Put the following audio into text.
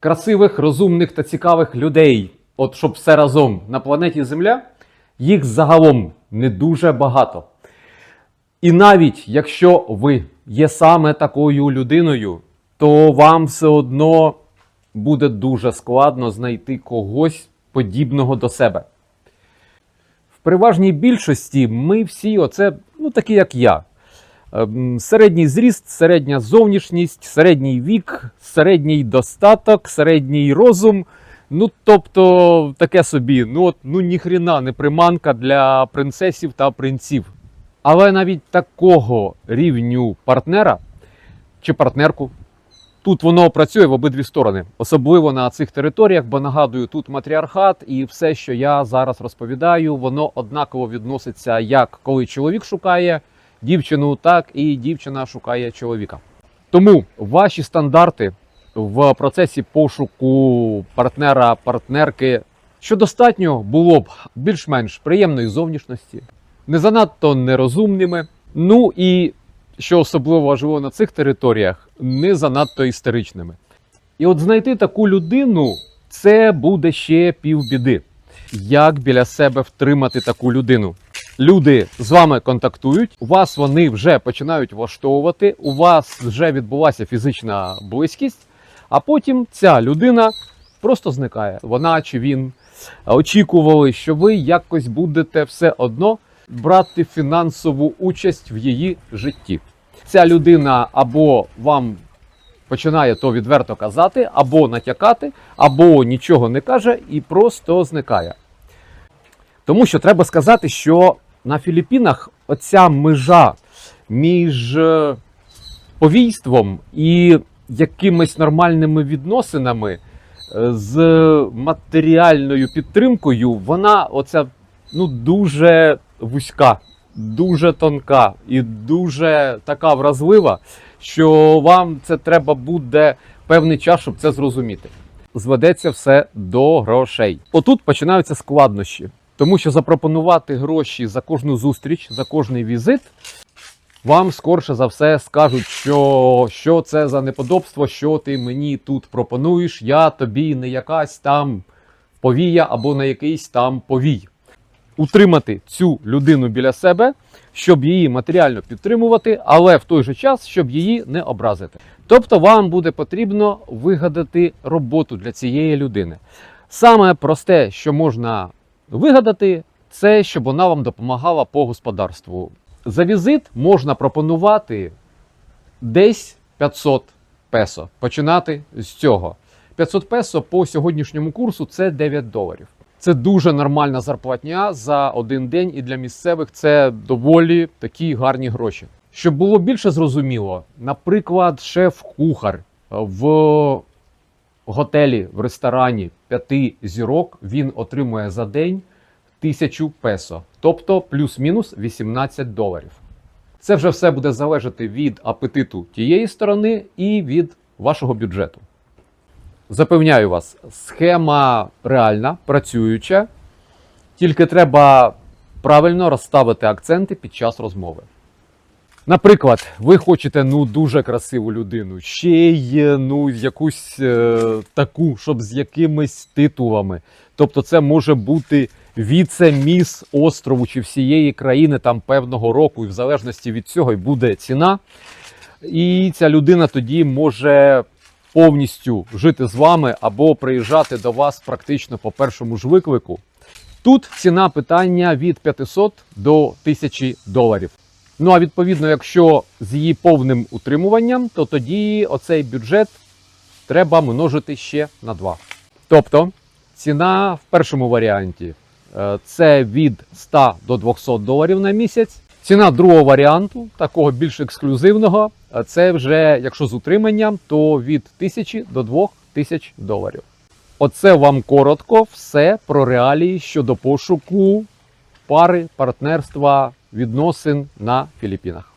красивих, розумних та цікавих людей, от щоб все разом на планеті Земля, їх загалом не дуже багато. І навіть якщо ви є саме такою людиною, то вам все одно буде дуже складно знайти когось подібного до себе. В переважній більшості ми всі, оце, ну такі як я. Ем, Середній зріст, середня зовнішність, середній вік, середній достаток, середній розум. Ну, тобто, таке собі, ну от ну ніхрена не приманка для принцесів та принців. Але навіть такого рівню партнера чи партнерку тут воно працює в обидві сторони, особливо на цих територіях, бо нагадую, тут матріархат, і все, що я зараз розповідаю, воно однаково відноситься як коли чоловік шукає дівчину, так і дівчина шукає чоловіка. Тому ваші стандарти в процесі пошуку партнера, партнерки, що достатньо було б більш-менш приємної зовнішності, не занадто нерозумними. Ну і що особливо важливо на цих територіях, не занадто істеричними. І от знайти таку людину це буде ще півбіди. Як біля себе втримати таку людину? Люди з вами контактують, у вас вони вже починають влаштовувати, у вас вже відбулася фізична близькість, а потім ця людина просто зникає. Вона чи він очікували, що ви якось будете все одно брати фінансову участь в її житті. Ця людина або вам починає то відверто казати, або натякати, або нічого не каже і просто зникає. Тому що треба сказати, що на Філіппінах оця межа між е, повійством і якимись нормальними відносинами е, з матеріальною підтримкою, вона оця ну дуже вузька, дуже тонка і дуже така вразлива, що вам це треба буде певний час, щоб це зрозуміти. Зведеться все до грошей. Отут починаються складнощі, тому що запропонувати гроші за кожну зустріч, за кожний візит. Вам скорше за все скажуть, що, що це за неподобство, що ти мені тут пропонуєш. Я тобі не якась там повія або не якийсь там повій. Утримати цю людину біля себе, щоб її матеріально підтримувати, але в той же час, щоб її не образити. Тобто вам буде потрібно вигадати роботу для цієї людини. Саме просте, що можна вигадати, це щоб вона вам допомагала по господарству. За візит можна пропонувати десь 500 песо. Починати з цього. 500 песо по сьогоднішньому курсу це 9 доларів. Це дуже нормальна зарплатня за один день, і для місцевих це доволі такі гарні гроші. Щоб було більше зрозуміло, наприклад, шеф-кухар в готелі, в ресторані п'яти зірок він отримує за день тисячу песо, тобто плюс-мінус 18 доларів. Це вже все буде залежати від апетиту тієї сторони і від вашого бюджету. Запевняю вас, схема реальна, працююча, тільки треба правильно розставити акценти під час розмови. Наприклад, ви хочете ну дуже красиву людину, ще й ну якусь е, таку, щоб з якимись титулами. Тобто, це може бути віце-міс острову чи всієї країни там певного року, і в залежності від цього й буде ціна. І ця людина тоді може повністю жити з вами або приїжджати до вас практично по першому ж виклику. Тут ціна питання від 500 до 1000 доларів. Ну а відповідно, якщо з її повним утримуванням, то тоді оцей бюджет треба множити ще на 2. Тобто ціна в першому варіанті е, це від 100 до 200 доларів на місяць. Ціна другого варіанту, такого більш ексклюзивного, е, це вже якщо з утриманням, то від 1000 до 2000 доларів. Оце вам коротко все про реалії щодо пошуку пари, партнерства, відносин на Філіппінах.